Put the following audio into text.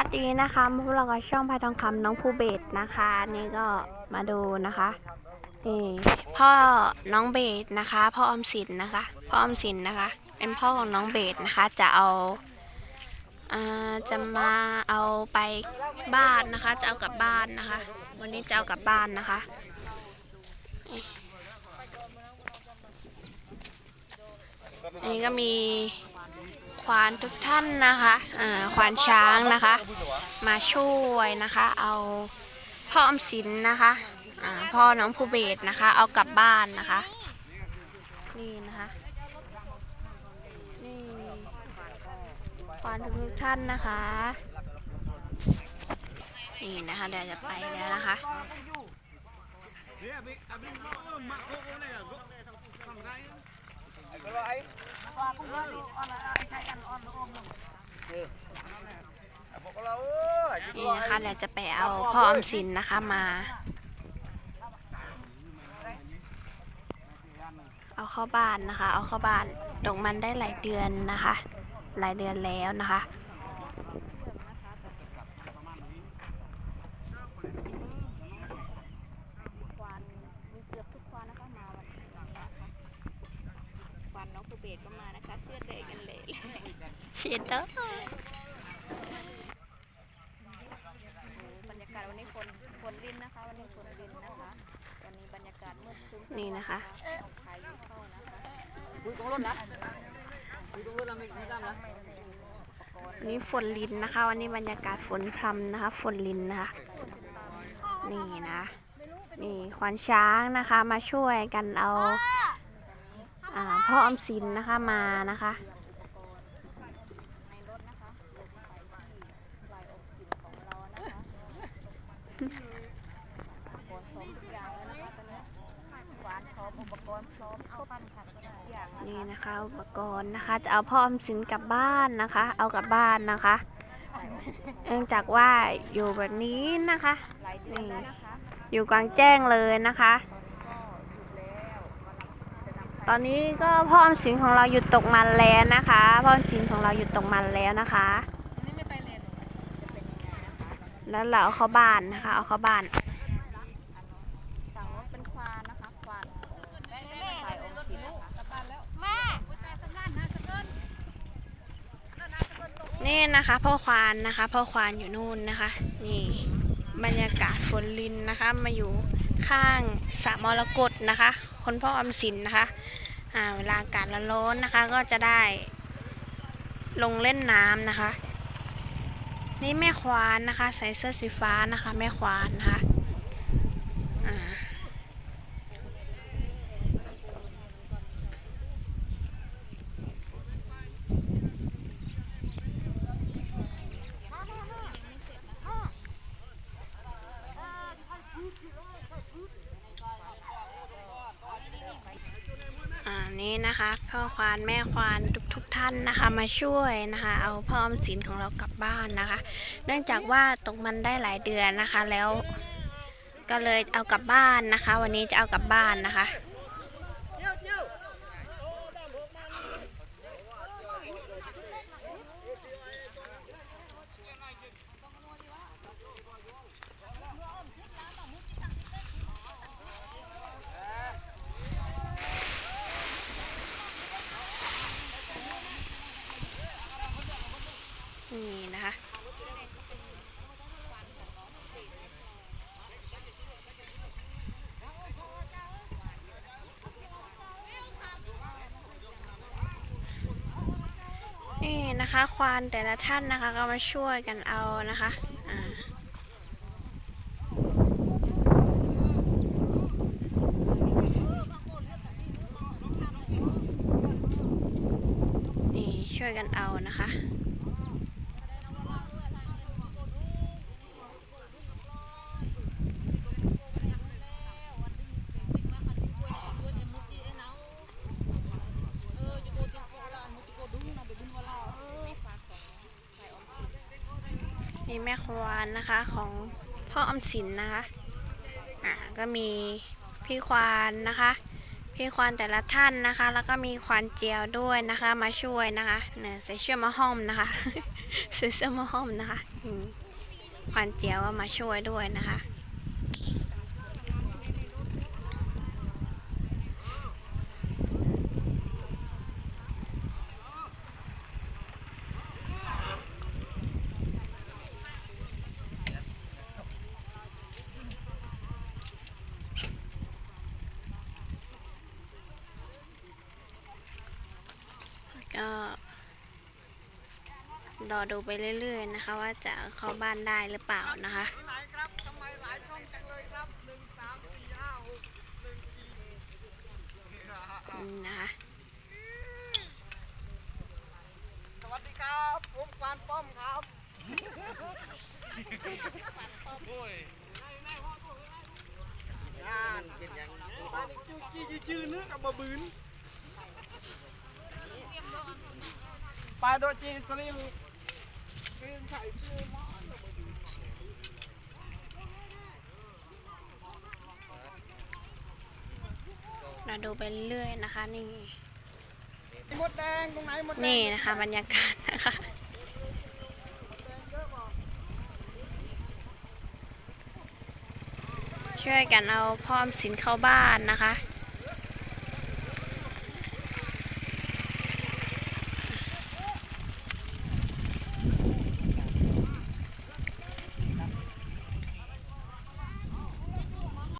วัสดีนะคะพวกเราก็ช่องพายทองคำน้องภูเบศนะคะ นี่ก็มาดูนะคะนี่พ่อน้องเบสนะคะ พ่ออมสินนะคะ พ่ออมสินนะคะ เป็นพ่อของน้องเบสนะคะ จะเอาอ่าจะมาเอาไปบ้านนะคะ จะเอากลับบ้านนะคะ วันนี้จะเอากลับบ้านนะคะนี่อันนี้ก็มี ควานทุกท่านนะคะอ่าควานช้างนะคะ มาช่วยนะคะเอาพ่ออมสินนะคะอ่าพ่อน้องภูเบศนะคะ เอากลับบ้านนะคะ นี่นะคะ นี่ควานทุกท่านนะคะ นี่นะคะเดี๋ยวจะไปแล้วนะคะนี่ นะคะเดี๋ยวจะไปเอาพ่ออมสินนะคะมา เอาเข้าบ้านนะคะ เอาเข้าบ้านตกมันได้หลายเดือนนะคะ หลายเดือนแล้วนะคะ ควานมีเกือบทุกควานนะคะมาวันนี้นะคะ ควานน้องคูเบตก็มานะคะ เสื้อแดงกันเลยเชียร์เตอร์บรรยากาศวันนี้ฝนฝนรินนะคะ วันนี้ฝนรินนะคะวันนี้บรรยากาศมืดครึ้มนี่นะคะพายุเข้านะคะนี่ฝนลินนะคะ วันนี้บรรยากาศฝนพรำนะคะ ฝนลินนะคะ นี่นะ นี่ควานช้างนะคะ มาช่วยกันเอาอ่า พ่ออมสินนะคะมานะคะนี่นะคะอุปกรณ์นะคะ จะเอาพ่ออมสินกลับบ้านนะคะ เอากลับบ้านนะคะเนื่องจากว่าอยู่แบบนี้นะคะนี่อยู่กลางแจ้งเลยนะคะ ตอนนี้ก็พ่ออมสินของเราหยุดตกมันแล้วนะคะ พ่ออมสินของเราหยุดตกมันแล้วนะคะ แล้วเราเอาเข้าบ้านนะคะ เอาเข้าบ้านฝั่งรถเป็นควานนะคะควานถ่ายองค์ศิลป์นะคะนี่นะคะ พ่อควานนะคะ พ่อควานอยู่นู่นนะคะ นี่บรรยากาศฝนลินนะคะ มาอยู่ข้างสระมรกตนะคะ คนพ่ออมสินนะคะอ่าเวลาอากาศร้อนๆนะคะ ก็จะได้ลงเล่นน้ำนะคะ นี่แม่ควานนะคะ ใส่เสื้อสีฟ้านะคะ แม่ควานนะคะอ่า อ่า นี่นะคะพ่อควานแม่ควานทุกทุกท่านนะคะมาช่วยนะคะ เอาพ่ออมสินของเรากลับบ้านนะคะ เนื่องจากว่าตกมันได้หลายเดือนนะคะแล้ว ก็เลยเอากลับบ้านนะคะ วันนี้จะเอากลับบ้านนะคะ นี่นะคะ นี่นะคะ ควานแต่ละท่านนะคะก็มาช่วยกันเอานะคะอ่านี่ช่วยกันเอานะคะ นี่แม่ควานนะคะของพ่ออมสินนะคะอ่าก็มีพี่ควานนะคะ พี่ควานแต่ละท่านนะคะ แล้วก็มีควานเจียวด้วยนะคะมาช่วยนะคะเนี่ยใส่เชือกมาห้อมนะคะใส่เสื้อมาห้อมนะคะควานเจียวก็มาช่วยด้วยนะคะ ก็รอดูไปเรื่อยๆนะคะ ว่าจะเข้าบ้านได้หรือเปล่านะคะหลายครับทำไมหลายช่องจังเลยครับหนึ่งสามสี่ห้าหกหนึ่งสี่อืมนะคะสวัสดีครับ ผมควานป้อมครับโอ้ยงานเป็นยังไปในจูจี้จื้อๆนึกกับบะบืน ไปโดยจีนสลิมคืนไข่ซื้อหม้อเราดูไปเรื่อยๆนะคะนี่มดแดงตรงไหนมดแดงนี่นะคะ บรรยากาศนะคะช่วยกันเอาพ่ออมสินเข้าบ้านนะคะ